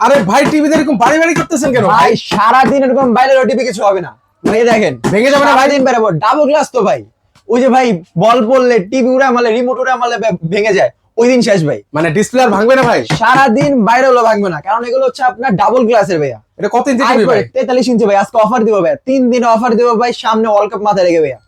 আরে ভাই টিভিতে এরকম বাড়ি বাড়ি করতেছেন কেন? ভাই সারাদিন এরকম বাইরে টিভি কিছু হবে না। ভাই দেখেন ভেঙে যাবে না ভাই? দিন বেরোবো ডাবল গ্লাস তো ভাই। ওই যে ভাই বল পড়লে টিভি উড়ে মারলে রিমোট উড়ে মারলে ভেঙে যায়। ওই দিন শেষ ভাই। মানে ডিসপ্লে আর ভাঙবে না ভাই? সারাদিন বাইরে হলো ভাঙবে না। কারণ এগুলো হচ্ছে আপনার ডাবল গ্লাসের ভাইয়া। এটা কত ইঞ্চি টিভি ভাই? তেতাল্লিশ ইঞ্চি ভাই আজকে অফার দিব ভাই। তিন দিন অফার দিব ভাই সামনে ওয়ার্ল্ড কাপ মাথায় রেখে ভাইয়া।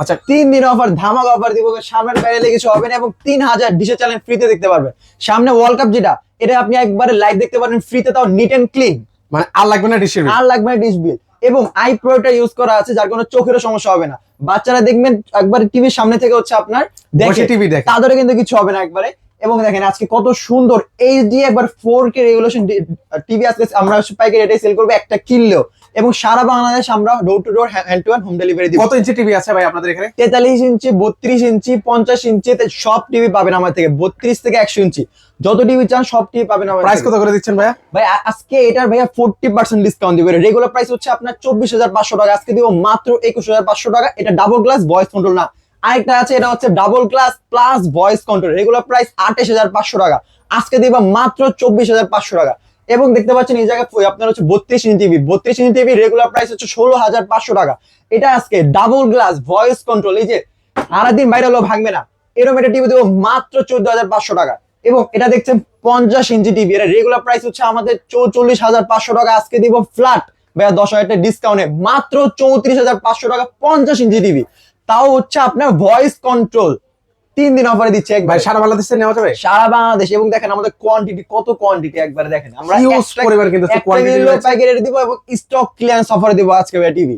আচ্ছা তিন দিন অফার ধামাক অফার দিব। সামনের বাইরে কিছু হবে না এবং তিন হাজার ডিসে চ্যানেল ফ্রিতে দেখতে পারবেন সামনে ওয়ার্ল্ড কাপ যেটা এটা আপনি একবারে লাইভ দেখতে পারবেন ফ্রিতে তাও নিট এন্ড ক্লিন মানে আর লাগবে না ডিশের আর লাগবে না ডিশ বিল এবং আই প্রোটা ইউজ করা আছে যার কোনো চোখেরও সমস্যা হবে না। বাচ্চারা দেখবেন একবার টিভির সামনে থেকে হচ্ছে আপনার দেখে। TV দেখে। তাদেরও কিন্তু কিছু হবে না একবারে। এবং দেখেন আজকে কত সুন্দর এইচডি একবার ফোর কে রেগুলেশন টিভি আজকে আমরা পাইকারি রেটে সেল করব একটা কিনলেও। এবং সারা বাংলাদেশ আমরা door to door hand to hand home delivery দিব। কত ইঞ্চি টিভি আছে ভাই আপনাদের এখানে? তেতাল্লিশ ইঞ্চি বত্রিশ ইঞ্চি পঞ্চাশ ইঞ্চি সব টিভি পাবেন আমার থেকে। বত্রিশ থেকে একশো ইঞ্চি। যত টিভি চান সব টিভি পাবেন আমার প্রাইস কত করে দিচ্ছেন ভাইয়া? ভাই আজকে এটার ভাইয়া ফোর্টি পার্সেন্ট ডিসকাউন্ট দিবে। রেগুলার প্রাইস হচ্ছে আপনার চব্বিশ হাজার পাঁচশো টাকা। আজকে দিব মাত্র একুশ হাজার পাঁচশো টাকা। এটা ডাবল গ্লাস ভয়েস কন্ট্রোল না। আরেকটা আছে এটা হচ্ছে double glass plus voice control regular price আঠাশ হাজার পাঁচশো টাকা। আজকে দিব মাত্র চব্বিশ হাজার পাঁচশো টাকা। এবং দেখতে পাচ্ছেন এই জায়গায় আপনার হচ্ছে বত্রিশ ইঞ্চি টিভি বত্রিশ ইঞ্চি টিভি রেগুলার প্রাইস হচ্ছে ষোলো হাজার পাঁচশো টাকা। এটা আজকে ডাবল গ্লাস ভয়েস কন্ট্রোল এই যে সারাদিন বাইরে হলেও ভাঙবে না। এরকম একটা টিভি দেবো মাত্র চোদ্দ হাজার পাঁচশো টাকা। এবং এটা দেখছেন পঞ্চাশ ইঞ্চি টিভি এটা রেগুলার প্রাইস হচ্ছে আমাদের চৌচল্লিশ হাজার পাঁচশো টাকা। আজকে দিব ফ্ল্যাট ভাইয়া দশ হাজার টাকা ডিসকাউন্টে মাত্র চৌত্রিশ হাজার পাঁচশো টাকা পঞ্চাশ ইঞ্চি টিভি তাও হচ্ছে আপনার ভয়েস কন্ট্রোল তিন দিন অফারে দিচ্ছে ভাই একবার সারা বাংলাদেশে নেওয়া যাবে? সারা বাংলাদেশ। এবং দেখেন আমাদের কোয়ান্টিটি কত কোয়ান্টিটি একবার দেখেন। আমরা পরিমাণ কিন্তু কোয়ান্টিটি দিব এবং স্টক ক্লিয়ারেন্স অফারে দিব আজকে টিভি